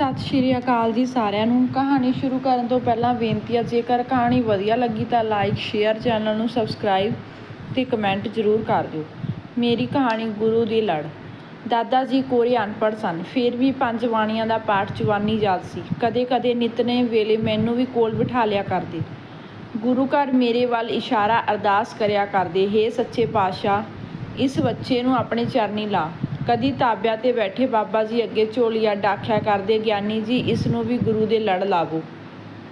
ਸਤਿ ਸ਼੍ਰੀ ਅਕਾਲ ਜੀ ਸਾਰਿਆਂ ਨੂੰ। ਕਹਾਣੀ ਸ਼ੁਰੂ ਕਰਨ ਤੋਂ ਪਹਿਲਾਂ ਬੇਨਤੀ ਹੈ ਜੇਕਰ ਕਹਾਣੀ ਵਧੀਆ ਲੱਗੀ ਤਾਂ ਲਾਈਕ ਸ਼ੇਅਰ ਚੈਨਲ ਨੂੰ ਸਬਸਕ੍ਰਾਈਬ ਤੇ ਕਮੈਂਟ ਜ਼ਰੂਰ ਕਰ ਦਿਓ। ਮੇਰੀ ਕਹਾਣੀ ਗੁਰੂ ਦੀ ਲੜ। ਦਾਦਾ ਜੀ ਕੋਰੇ ਅਨਪੜ੍ਹ ਸਨ, ਫਿਰ ਵੀ ਪੰਜ ਬਾਣੀਆਂ ਦਾ ਪਾਠ ਜਵਾਨੀ ਯਾਦ ਸੀ। ਕਦੇ ਕਦੇ ਨਿਤਨੇ ਵੇਲੇ ਮੈਨੂੰ ਵੀ ਕੋਲ ਬਿਠਾ ਲਿਆ ਕਰਦੇ। ਗੁਰੂ ਘਰ ਮੇਰੇ ਵੱਲ ਇਸ਼ਾਰਾ ਅਰਦਾਸ ਕਰਿਆ ਕਰਦੇ, ਹੇ ਸੱਚੇ ਪਾਤਸ਼ਾਹ, ਇਸ ਬੱਚੇ ਨੂੰ ਆਪਣੇ ਚਰਨੀ ਲਾ। ਕਦੀ ਤਾਬਿਆਂ ਤੇ ਬੈਠੇ ਬਾਬਾ ਜੀ ਅੱਗੇ ਝੋਲੀਆ ਡਾਖਿਆ ਕਰਦੇ ਗਿਆਨੀ ਜੀ, ਇਸ ਨੂੰ ਵੀ ਗੁਰੂ ਦੇ ਲੜ ਲਾਵੋ।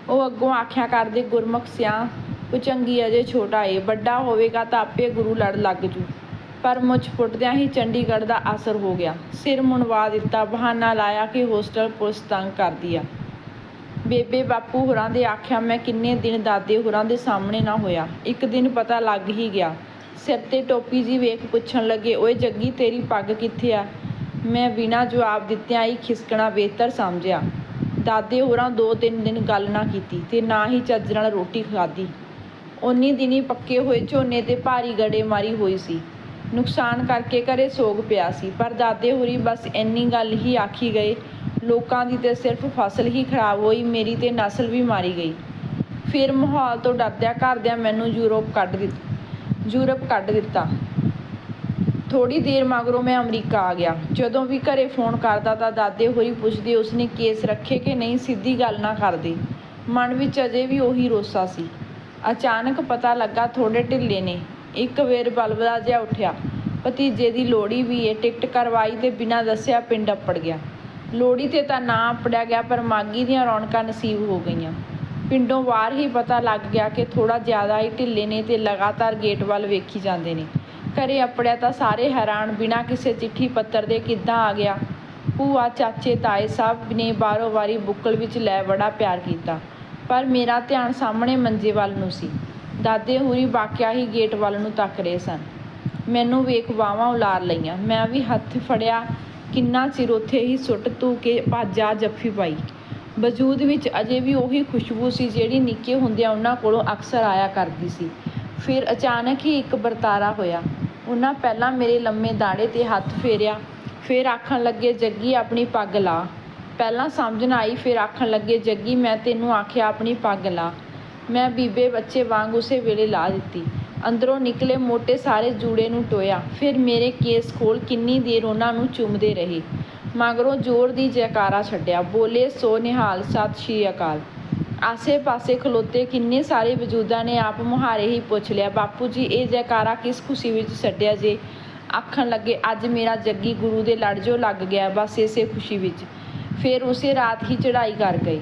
ਉਹ ਅੱਗੋਂ ਆਖਿਆ ਕਰਦੇ, ਗੁਰਮੁਖ ਸਿਆਂ ਕੁਚੰਗੀ ਅਜੇ ਛੋਟਾ ਏ ਵੱਡਾ ਹੋਵੇਗਾ ਤਾਂ ਆਪੇ ਗੁਰੂ ਲੜ ਲੱਗ ਜੂ। ਪਰ ਮੁੱਛ ਫੁੱਟਦਿਆਂ ਹੀ ਚੰਡੀਗੜ੍ਹ ਦਾ ਅਸਰ ਹੋ ਗਿਆ। ਸਿਰ ਮੁੰਨਵਾ ਦਿੱਤਾ, ਬਹਾਨਾ ਲਾਇਆ ਕਿ ਹੋਸਟਲ ਪੁਲਿਸ ਤੰਗ ਕਰਦੀ ਆ। ਬੇਬੇ ਬਾਪੂ ਹੋਰਾਂ ਦੇ ਆਖਿਆ, ਮੈਂ ਕਿੰਨੇ ਦਿਨ ਦਾਦੇ ਹੋਰਾਂ ਦੇ ਸਾਹਮਣੇ ਨਾ ਹੋਇਆ। ਇੱਕ ਦਿਨ ਪਤਾ ਲੱਗ ਹੀ ਗਿਆ। ਸਿਰ ਤੇ ਟੋਪੀ ਜੀ ਵੇਖ ਪੁੱਛਣ ਲੱਗੇ, ਓਏ ਜੱਗੀ, ਤੇਰੀ ਪੱਗ ਕਿੱਥੇ ਆ? ਮੈਂ ਬਿਨਾਂ ਜਵਾਬ ਦਿੱਤਿਆਂ ਹੀ ਖਿਸਕਣਾ ਬਿਹਤਰ ਸਮਝਿਆ। ਦਾਦੇ ਹੋਰਾਂ ਦੋ ਤਿੰਨ ਦਿਨ ਗੱਲ ਨਾ ਕੀਤੀ ਤੇ ਨਾ ਹੀ ਚੱਜ ਨਾਲ ਰੋਟੀ ਖਾਧੀ। ਉਨੀ ਦਿਨੀ ਪੱਕੇ ਹੋਏ ਝੋਨੇ ਤੇ ਭਾਰੀ ਗੜੇ ਮਾਰੀ ਹੋਈ ਸੀ। ਨੁਕਸਾਨ ਕਰਕੇ ਘਰੇ ਸੋਗ ਪਿਆ ਸੀ, ਪਰ ਦਾਦੇ ਹੋਰੀ ਬਸ ਇੰਨੀ ਗੱਲ ਹੀ ਆਖੀ ਗਏ, ਲੋਕਾਂ ਦੀ ਤੇ ਸਿਰਫ ਫਸਲ ਹੀ ਖਰਾਬ ਹੋਈ, ਮੇਰੀ ਤੇ ਨਸਲ ਵੀ ਮਾਰੀ ਗਈ। ਫਿਰ ਮਾਹੌਲ ਤੋਂ ਡਰਦਿਆਂ ਘਰਦਿਆਂ ਮੈਨੂੰ ਯੂਰਪ ਕੱਢ ਦਿੱਤਾ। ਯੂਰਪ ਕੱਢ ਦਿੱਤਾ। ਥੋੜੀ ਦੇਰ ਮਗਰੋਂ ਮੈਂ ਅਮਰੀਕਾ ਆ ਗਿਆ। ਜਦੋਂ ਵੀ ਘਰੇ ਫੋਨ ਕਰਦਾ ਤਾਂ ਦਾਦੇ ਹੋਰੀ ਪੁੱਛਦੇ, ਉਸਨੇ ਕੇਸ ਰੱਖੇ ਕਿ ਨਹੀਂ? ਸਿੱਧੀ ਗੱਲ ਨਾ ਕਰਦੇ। ਮਨ ਵਿੱਚ ਅਜੇ ਵੀ ਉਹੀ ਰੋਸਾ ਸੀ। ਅਚਾਨਕ ਪਤਾ ਲੱਗਾ ਥੋੜੇ ਢਿੱਲੇ ਨੇ। ਇੱਕ ਵੇਰ ਬਲਬਲਾ ਜਿਹਾ ਉੱਠਿਆ। ਭਤੀਜੇ ਦੀ ਲੋੜੀ ਵੀ ਏ ਟਿਕਟ ਕਰਵਾਈ ਤੇ ਬਿਨਾਂ ਦੱਸਿਆ ਪਿੰਡ ਅੱਪੜ ਗਿਆ। ਲੋੜੀ ਤੇ ਤਾਂ ਨਾ ਅੱਪੜਿਆ ਗਿਆ, ਪਰ ਮਾਗੀ ਦੀਆਂ ਰੌਣਕਾਂ ਨਸੀਬ ਹੋ ਗਈਆਂ। ਪਿੰਡੋਂ ਬਾਹਰ ਹੀ ਪਤਾ ਲੱਗ ਗਿਆ ਕਿ ਥੋੜਾ ਜ਼ਿਆਦਾ ਹੀ ਢਿੱਲੇ ਨੇ ਤੇ ਲਗਾਤਾਰ ਗੇਟ ਵੱਲ ਵੇਖੀ ਜਾਂਦੇ ਨੇ। ਘਰੇ ਅੱਪੜਿਆ ਤਾਂ ਸਾਰੇ ਹੈਰਾਨ, ਬਿਨਾਂ ਕਿਸੇ ਚਿੱਠੀ ਪੱਤਰ ਦੇ ਕਿੱਦਾਂ ਆ ਗਿਆ? ਭੂਆ, ਚਾਚੇ, ਤਾਏ ਸਭ ਨੇ ਬਾਰੋ ਵਾਰੀ ਬੁੱਕਲ ਵਿੱਚ ਲੈ ਬੜਾ ਪਿਆਰ ਕੀਤਾ, ਪਰ ਮੇਰਾ ਧਿਆਨ ਸਾਹਮਣੇ ਮੰਜੇ ਵੱਲ ਨੂੰ ਸੀ। ਦਾਦੇ ਹੁਰੀ ਵਾਕਿਆ ਹੀ ਗੇਟ ਵੱਲ ਨੂੰ ਤੱਕ ਰਹੇ ਸਨ। ਮੈਨੂੰ ਵੇਖ ਬਾਹਾਂ ਉਲਾਰ ਲਈਆਂ। ਮੈਂ ਵੀ ਹੱਥ ਫੜਿਆ, ਕਿੰਨਾ ਚਿਰ ਉੱਥੇ ਹੀ ਸੁੱਟ ਤੂ ਕੇ ਭਾਜਾ ਜੱਫੀ ਪਾਈ। ਵਜੂਦ ਵਿੱਚ ਅਜੇ ਵੀ ਉਹੀ ਖੁਸ਼ਬੂ ਸੀ ਜਿਹੜੀ ਨਿੱਕੇ ਹੁੰਦਿਆਂ ਉਹਨਾਂ ਕੋਲੋਂ ਅਕਸਰ ਆਇਆ ਕਰਦੀ ਸੀ। ਫਿਰ ਅਚਾਨਕ ਹੀ ਇੱਕ ਵਰਤਾਰਾ ਹੋਇਆ। ਉਹਨਾਂ ਪਹਿਲਾਂ ਮੇਰੇ ਲੰਮੇ ਦਾੜੇ ਤੇ ਹੱਥ ਫੇਰਿਆ, ਫਿਰ ਆਖਣ ਲੱਗੇ, ਜੱਗੀ, ਆਪਣੀ ਪੱਗ ਲਾ। ਪਹਿਲਾਂ ਸਮਝ ਨਾ ਆਈ, ਫਿਰ ਆਖਣ ਲੱਗੇ, ਜੱਗੀ, ਮੈਂ ਤੈਨੂੰ ਆਖਿਆ, ਆਪਣੀ ਪੱਗ ਲਾ। ਮੈਂ ਬੀਬੇ ਬੱਚੇ ਵਾਂਗ ਉਸੇ ਵੇਲੇ ਲਾ ਦਿੱਤੀ। ਅੰਦਰੋਂ ਨਿਕਲੇ ਮੋਟੇ ਸਾਰੇ ਜੂੜੇ ਨੂੰ ਟੋਇਆ। ਫਿਰ ਮੇਰੇ ਕੇਸ ਖੋਲ ਕਿੰਨੀ ਦੇਰ ਉਹਨਾਂ ਨੂੰ ਚੁੰਮਦੇ ਰਹੇ। ਮਗਰੋਂ ਜ਼ੋਰ ਦੀ ਜੈਕਾਰਾ ਛੱਡਿਆ। ਬੋਲੇ, ਸੋ ਨਿਹਾਲ, ਸਤਿ ਸ਼੍ਰੀ ਅਕਾਲ। ਆਸੇ-ਪਾਸੇ ਖਲੋਤੇ ਕਿੰਨੇ ਸਾਰੇ ਵਜੂਦਾਂ ਨੇ ਆਪ ਮੁਹਾਰੇ ਹੀ ਪੁੱਛ ਲਿਆ, ਬਾਪੂ ਜੀ, ਇਹ ਜੈਕਾਰਾ ਕਿਸ ਖੁਸ਼ੀ ਵਿੱਚ ਛੱਡਿਆ ਜੇ? ਆਖਣ ਲੱਗੇ, ਅੱਜ ਮੇਰਾ ਜੱਗੀ ਗੁਰੂ ਦੇ ਲੜ ਜੋ ਲੱਗ ਗਿਆ ਬਸ ਇਸੇ ਖੁਸ਼ੀ ਵਿੱਚ। ਫਿਰ ਉਸੇ ਰਾਤ ਹੀ ਚੜ੍ਹਾਈ ਕਰ ਗਏ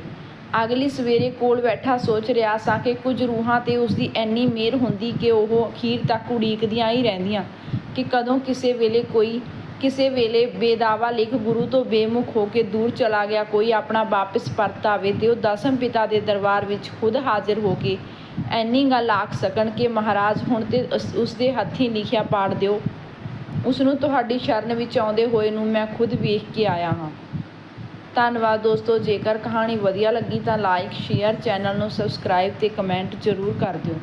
ਅਗਲੀ ਸਵੇਰੇ ਕੋਲ ਬੈਠਾ ਸੋਚ ਰਿਹਾ ਸਾਂ ਕਿ ਕੁਝ ਰੂਹਾਂ ਤੇ ਉਸ ਦੀ ਐਨੀ ਮਿਹਰ ਹੁੰਦੀ ਕਿ ਉਹ ਅਖੀਰ ਤੱਕ ਉਡੀਕਦੀਆਂ ਹੀ ਰਹਿੰਦੀਆਂ ਕਿ ਕਦੋਂ ਕਿਸੇ ਵੇਲੇ ਕੋਈ ਕਿਸੇ ਵੇਲੇ ਬੇਦਾਵਾ ਲਿਖ ਗੁਰੂ ਤੋਂ ਬੇਮੁਖ ਹੋ ਕੇ ਦੂਰ ਚਲਾ ਗਿਆ, ਕੋਈ ਆਪਣਾ ਵਾਪਸ ਪਰਤ ਆਵੇ ਤੇ ਉਹ ਦਸਮ ਪਿਤਾ ਦੇ ਦਰਬਾਰ ਵਿੱਚ ਖੁਦ ਹਾਜ਼ਰ ਹੋ ਕੇ ਐਨੀ ਗੱਲ ਆਖ ਸਕਣ ਕਿ ਮਹਾਰਾਜ ਹੁਣ ਤੇ ਉਸ- ਉਸ ਦੇ ਹੱਥੀਂ ਲਿਖਿਆ ਪਾੜ ਦਿਓ। ਉਸ ਨੂੰ ਤੁਹਾਡੀ ਸ਼ਰਨ ਵਿੱਚ ਆਉਂਦੇ ਹੋਏ ਨੂੰ ਮੈਂ ਖੁਦ ਵੇਖ ਕੇ ਆਇਆ ਹਾਂ। ਧੰਨਵਾਦ ਦੋਸਤੋ, ਜੇਕਰ ਕਹਾਣੀ ਵਧੀਆ ਲੱਗੀ ਤਾਂ ਲਾਈਕ, ਸ਼ੇਅਰ, ਚੈਨਲ ਨੂੰ ਸਬਸਕ੍ਰਾਈਬ ਤੇ ਕਮੈਂਟ ਜ਼ਰੂਰ ਕਰ ਦਿਓ।